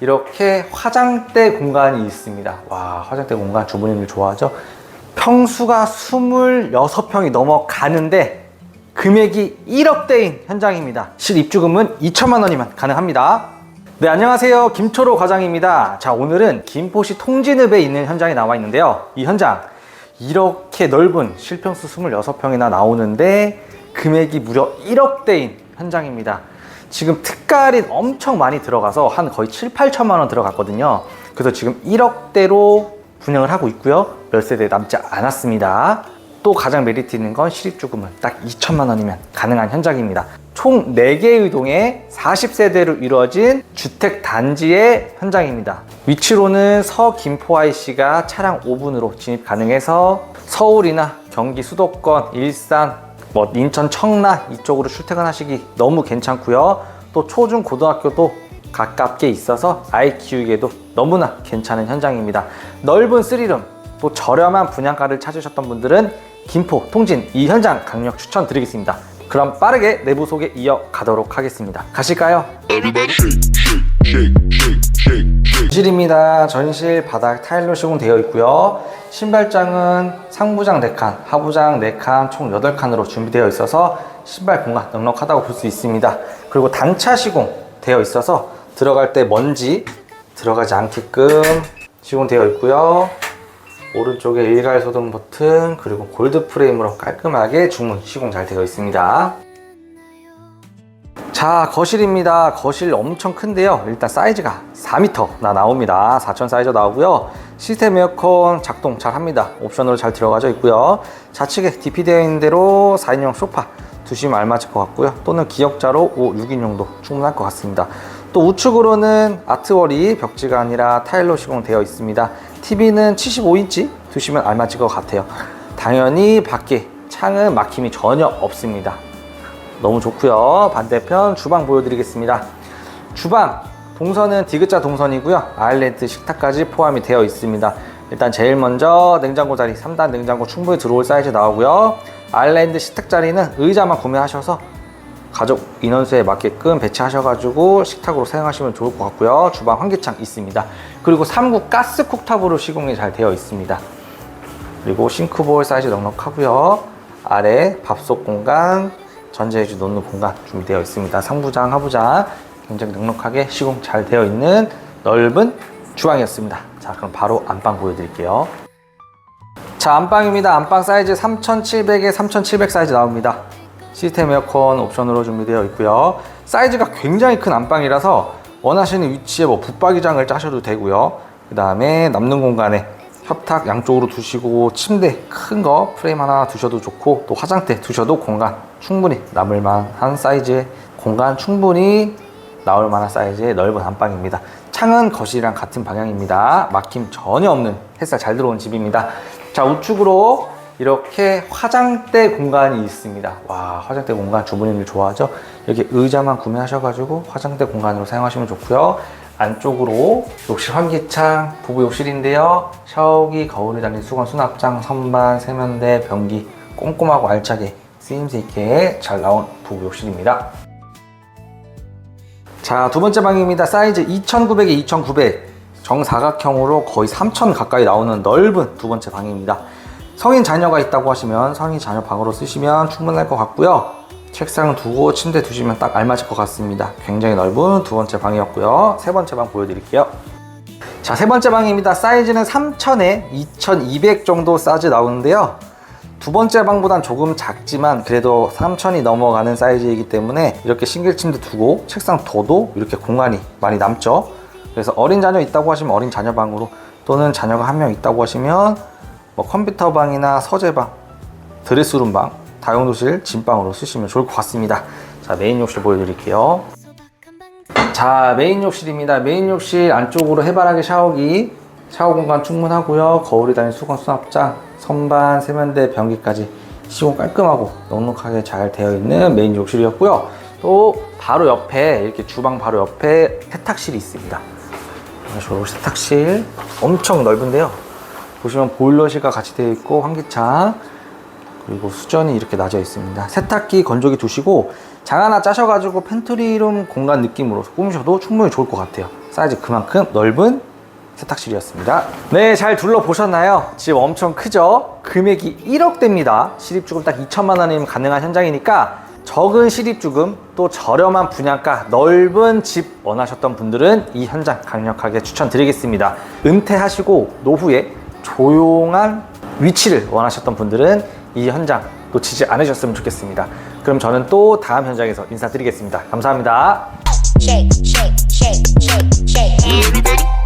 이렇게 화장대 공간이 있습니다. 와, 화장대 공간 주부님들 좋아하죠? 평수가 26평이 넘어가는데 금액이 1억대인 현장입니다. 실 입주금은 2천만 원이면 가능합니다. 네, 안녕하세요. 김초로 과장입니다. 자, 오늘은 김포시 통진읍에 있는 현장에 나와 있는데요. 이 현장, 이렇게 넓은 실평수 26평이나 나오는데 금액이 무려 1억대인 현장입니다. 지금 특가할인 엄청 많이 들어가서 한 거의 7, 8천만 원 들어갔거든요. 그래서 지금 1억대로 분양을 하고 있고요. 열세대 남지 않았습니다. 또 가장 메리트 있는 건 실입주금은 딱 2천만 원이면 가능한 현장입니다. 총 4개의 동에 40세대로 이루어진 주택 단지의 현장입니다. 위치로는 서김포 IC가 차량 5분으로 진입 가능해서 서울이나 경기 수도권, 일산, 뭐 인천 청라 이쪽으로 출퇴근하시기 너무 괜찮고요. 또 초중 고등학교도 가깝게 있어서 아이 키우기에도 너무나 괜찮은 현장입니다. 넓은 쓰리룸 또 저렴한 분양가를 찾으셨던 분들은 김포 통진 이 현장 강력 추천드리겠습니다. 그럼 빠르게 내부 소개 이어가도록 하겠습니다. 가실까요? 전실입니다. 전실 바닥 타일로 시공되어 있고요. 신발장은 상부장 4칸, 하부장 4칸, 총 8칸으로 준비되어 있어서 신발 공간 넉넉하다고 볼 수 있습니다. 그리고 단차 시공 되어 있어서 들어갈 때 먼지 들어가지 않게끔 시공되어 있고요. 오른쪽에 일괄 소등 버튼 그리고 골드 프레임으로 깔끔하게 중문 시공 잘 되어 있습니다. 자 거실입니다. 거실 엄청 큰데요. 일단 사이즈가 4m나 나옵니다. 4천 사이즈 나오고요. 시스템 에어컨 작동 잘 합니다. 옵션으로 잘 들어가져 있고요. 좌측에 DP 되어 있는 대로 4인용 소파 두시면 알맞을 것 같고요. 또는 기역자로 5, 6인용도 충분할 것 같습니다. 또 우측으로는 아트월이 벽지가 아니라 타일로 시공되어 있습니다. TV는 75인치 두시면 알맞을 것 같아요. 당연히 밖에 창은 막힘이 전혀 없습니다 너무 좋고요. 반대편 주방 보여드리겠습니다. 주방 동선은 디귿자 동선이고요. 아일랜드 식탁까지 포함이 되어 있습니다. 일단 제일 먼저 냉장고 자리 3단 냉장고 충분히 들어올 사이즈 나오고요. 아일랜드 식탁 자리는 의자만 구매하셔서 가족 인원수에 맞게끔 배치하셔가지고 식탁으로 사용하시면 좋을 것 같고요. 주방 환기창 있습니다. 그리고 3구 가스 쿡탑으로 시공이 잘 되어 있습니다. 그리고 싱크볼 사이즈 넉넉하고요. 아래 밥솥 공간, 전자레인지 놓는 공간 준비되어 있습니다. 상부장, 하부장 굉장히 넉넉하게 시공 잘 되어 있는 넓은 주방이었습니다. 자, 그럼 바로 안방 보여드릴게요. 자, 안방입니다. 안방 사이즈 3700에 3700 사이즈 나옵니다. 시스템 에어컨 옵션으로 준비되어 있고요. 사이즈가 굉장히 큰 안방이라서 원하시는 위치에 뭐 붙박이장을 짜셔도 되고요. 그 다음에 남는 공간에 협탁 양쪽으로 두시고 침대 큰 거 프레임 하나 두셔도 좋고 또 화장대 두셔도 공간 충분히 남을 만한 사이즈의 공간 충분히 나올 만한 사이즈의 넓은 안방입니다. 창은 거실이랑 같은 방향입니다. 막힘 전혀 없는 햇살 잘 들어온 집입니다. 자 우측으로 이렇게 화장대 공간이 있습니다. 와 화장대 공간 주부님들 좋아하죠? 이렇게 의자만 구매하셔가지고 화장대 공간으로 사용하시면 좋고요. 안쪽으로 욕실 환기창 부부 욕실인데요. 샤워기, 거울이 달린 수건 수납장, 선반, 세면대, 변기 꼼꼼하고 알차게 쓰임새 있게 잘 나온 부부 욕실입니다. 자, 두 번째 방입니다. 사이즈 2900에 2900. 정사각형으로 거의 3000 가까이 나오는 넓은 두 번째 방입니다. 성인 자녀가 있다고 하시면 성인 자녀 방으로 쓰시면 충분할 것 같고요. 책상 두고 침대 두시면 딱 알맞을 것 같습니다. 굉장히 넓은 두 번째 방이었고요. 세 번째 방 보여드릴게요. 자, 세 번째 방입니다. 사이즈는 3000에 2200 정도 사이즈 나오는데요. 두 번째 방보단 조금 작지만 그래도 3000이 넘어가는 사이즈이기 때문에 이렇게 싱글 침대 두고 책상 둬도 이렇게 공간이 많이 남죠. 그래서 어린 자녀 있다고 하시면 어린 자녀 방으로 또는 자녀가 한 명 있다고 하시면 뭐 컴퓨터 방이나 서재 방, 드레스룸 방, 다용도실, 진방으로 쓰시면 좋을 것 같습니다. 자, 메인 욕실 보여드릴게요. 자, 메인 욕실입니다. 메인 욕실 안쪽으로 해바라기 샤워기, 샤워 공간 충분하고요. 거울이 달린 수건 수납장, 선반, 세면대, 변기까지 시공 깔끔하고 넉넉하게 잘 되어 있는 메인 욕실이었고요. 또 바로 옆에 이렇게 주방 바로 옆에 세탁실이 있습니다. 저 세탁실 엄청 넓은데요. 보시면 보일러실과 같이 되어 있고 환기창 그리고 수전이 이렇게 놔져 있습니다. 세탁기 건조기 두시고 장 하나 짜셔가지고 팬트리룸 공간 느낌으로 꾸미셔도 충분히 좋을 것 같아요. 사이즈 그만큼 넓은 세탁실이었습니다. 네, 잘 둘러보셨나요? 집 엄청 크죠? 금액이 1억대입니다. 실입주금 딱 2천만 원이면 가능한 현장이니까 적은 실입주금 또 저렴한 분양가 넓은 집 원하셨던 분들은 이 현장 강력하게 추천드리겠습니다. 은퇴하시고 노후에 조용한 위치를 원하셨던 분들은 이 현장 놓치지 않으셨으면 좋겠습니다. 그럼 저는 또 다음 현장에서 인사드리겠습니다. 감사합니다. shake, shake, shake, shake, shake. Everybody